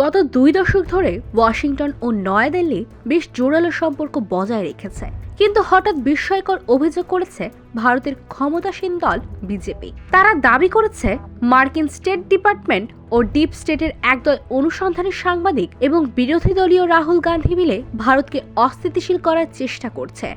গত দুই দশক ধরে ওয়াশিংটন ও নয়াদিল্লি বেশ জোরালো সম্পর্ক বজায় রেখেছে। কিন্তু হঠাৎ বিস্ময়কর অভিযোগ করেছে ভারতের ক্ষমতাসীন দল বিজেপি। তারা দাবি করেছে মার্কিন স্টেট ডিপার্টমেন্ট ও ডিপ স্টেটের একদল অনুসন্ধানী সাংবাদিক এবং বিরোধী দলীয় রাহুল গান্ধী মিলে ভারতকে অস্থিতিশীল করার চেষ্টা করছে।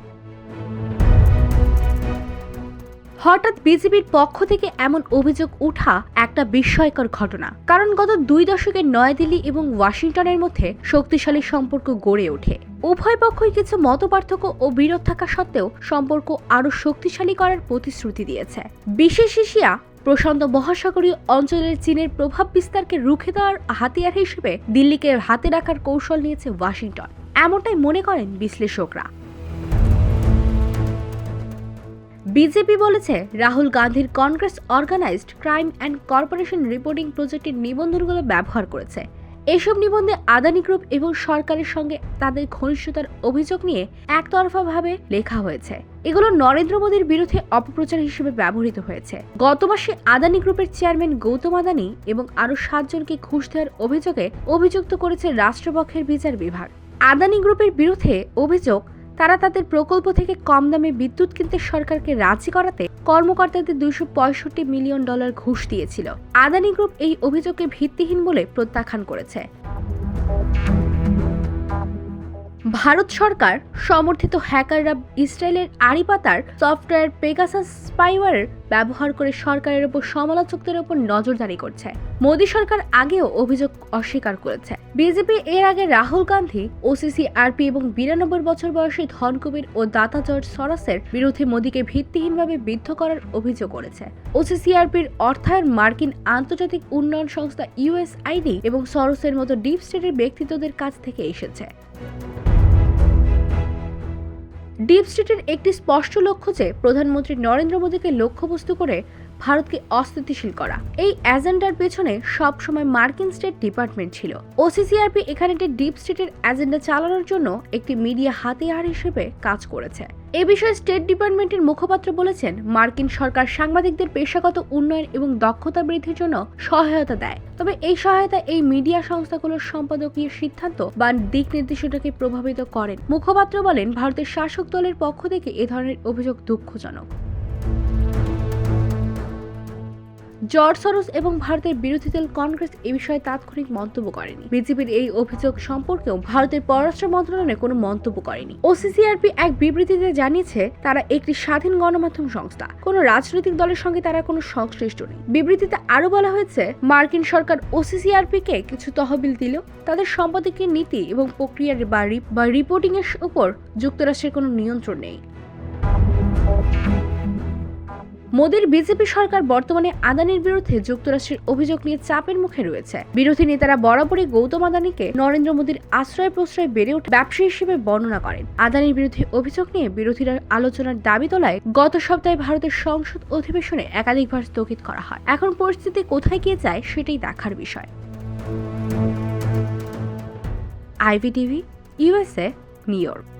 হঠাৎ বিজেপির পক্ষ থেকে এমন অভিযোগ উঠা একটা বিস্ময়কর ঘটনা। কারণ গত দুই দশকে নয়াদিল্লি এবং ওয়াশিংটনের মধ্যে শক্তিশালী সম্পর্ক গড়ে ওঠে। উভয় পক্ষই কিছু মতপার্থক্য ও বিরোধ থাকা সত্ত্বেও সম্পর্ক আরও শক্তিশালী করার প্রতিশ্রুতি দিয়েছে। বিশেষ এশিয়া, প্রশান্ত মহাসাগরীয় অঞ্চলের চীনের প্রভাব বিস্তারকে রুখে দেওয়ার হাতিয়ার হিসেবে দিল্লিকে হাতে রাখার কৌশল নিয়েছে ওয়াশিংটন। এমনটাই মনে করেন বিশ্লেষকরা। বিজেপি বলেছে রাহুল গান্ধীর Congress organised crime and corporation reporting প্রজেক্টের নিবন্ধনগুলো ব্যবহার করেছে। এসব নিবন্ধে আদানি গ্রুপ এবং সরকারের সঙ্গে তাদের ঘনিষ্ঠতার অভিযোগ নিয়ে একতরফাভাবে লেখা হয়েছে। এগুলো নরেন্দ্র মোদীর বিরুদ্ধে অপপ্রচার হিসেবে ব্যবহৃত হয়েছে। গত মাসে আদানি গ্রুপের চেয়ারম্যান গৌতম আদানি এবং আরও সাতজনকে ঘুষ দেওয়ার অভিযোগে অভিযুক্ত করেছে রাষ্ট্রপক্ষের বিচার বিভাগ। আদানি গ্রুপের বিরুদ্ধে অভিযোগ তারা তাদের প্রকল্প থেকে কম দামে বিদ্যুৎ কিনতে সরকারকে রাজি করাতে কর্মকর্তাদের দুইশো পঁয়ষট্টি মিলিয়ন ডলার ঘুষ দিয়েছিল। আদানি গ্রুপ এই অভিযোগকে ভিত্তিহীন বলে প্রত্যাখ্যান করেছে। ভারত সরকার সমর্থিত হ্যাকাররা ইসরায়েলের আড়িপাতার সফটওয়্যার পেগাসাস স্পাইওয়ার ব্যবহার করে সরকারের উপর সমালোচকদের উপর নজরদারি করছে। মোদী সরকার আগেও অভিযোগ অস্বীকার করেছে। বিজেপি এর আগে রাহুল গান্ধী, ওসিসি, আরপি এবং বিরানব্বই বছর বয়সী ধনকুবের ও দাতা জর্জ সরসের বিরুদ্ধে মোদীকে ভিত্তিহীনভাবে বিদ্ধ করার অভিযোগ করেছে। ওসিসিআরপির অর্থায়ন মার্কিন আন্তর্জাতিক উন্নয়ন সংস্থা ইউএসআইডি এবং সরসের মতো ডিপ স্টেটের ব্যক্তিত্বদের কাছ থেকে এসেছে। ডিপ স্টেটের একটি স্পষ্ট লক্ষ্য যে প্রধানমন্ত্রী নরেন্দ্র মোদীকে লক্ষ্যবস্তু করে ভারতকে অস্থিতিশীল করা। এই এজেন্ডার পেছনে সবসময় মার্কিন স্টেট ডিপার্টমেন্ট ছিল। ওসিসিআরপি এখানে একটি ডিপ স্টেটের এজেন্ডা চালানোর জন্য একটি মিডিয়া হাতিয়ার হিসেবে কাজ করেছে। এ বিষয়ে স্টেট ডিপার্টমেন্টের মুখপাত্র বলেছেন, মার্কিন সরকার সাংবাদিকদের পেশাগত উন্নয়ন এবং দক্ষতা বৃদ্ধির জন্য সহায়তা দেয়। তবে এই সহায়তা এই মিডিয়া সংস্থাগুলোর সম্পাদকীয় সিদ্ধান্ত বা দিক নির্দেশনাকে প্রভাবিত করেন। মুখপাত্র বলেন, ভারতের শাসক দলের পক্ষ থেকে এ ধরনের অভিযোগ দুঃখজনক। জর্জ সরোস এবং ভারতের বিরোধী দল কংগ্রেস এ বিষয়ে তাৎক্ষণিক মন্তব্য করেনি। বিজেপির এই অভিযোগ সম্পর্কেও ভারতের পররাষ্ট্র মন্ত্রণালয় কোনো মন্তব্য করেনি। ওসিসিআরপি এক বিবৃতিতে জানিয়েছে, তারা একটি স্বাধীন গণমাধ্যম সংস্থা। কোনো রাজনৈতিক দলের সঙ্গে তারা কোনো সংশ্লিষ্ট নেই। বিবৃতিতে আরও বলা হয়েছে, মার্কিন সরকার ওসিসিআরপি কে কিছু তহবিল দিল। তাদের সম্পাদকীয় নীতি এবং প্রক্রিয়ার বা রিপোর্টিং এর উপর যুক্তরাষ্ট্রের কোনো নিয়ন্ত্রণ নেই। মোদীর বিজেপি সরকার বর্তমানে আদানির বিরুদ্ধে যুক্তরাষ্ট্রের অভিযোগ নিয়ে চাপের মুখে রয়েছে। বিরোধী নেতারা বরাবরই গৌতম আদানিকে নরেন্দ্র মোদীর আশ্রয় প্রশ্রয় বেড়ে ওঠে ব্যবসায়ী হিসেবে বর্ণনা করেন। আদানির বিরুদ্ধে অভিযোগ নিয়ে বিরোধীরা আলোচনার দাবি তোলায় গত সপ্তাহে ভারতের সংসদ অধিবেশনে একাধিকবার স্থগিত করা হয়। এখন পরিস্থিতি কোথায় গিয়ে যায় সেটাই দেখার বিষয়। IV TV USA New York.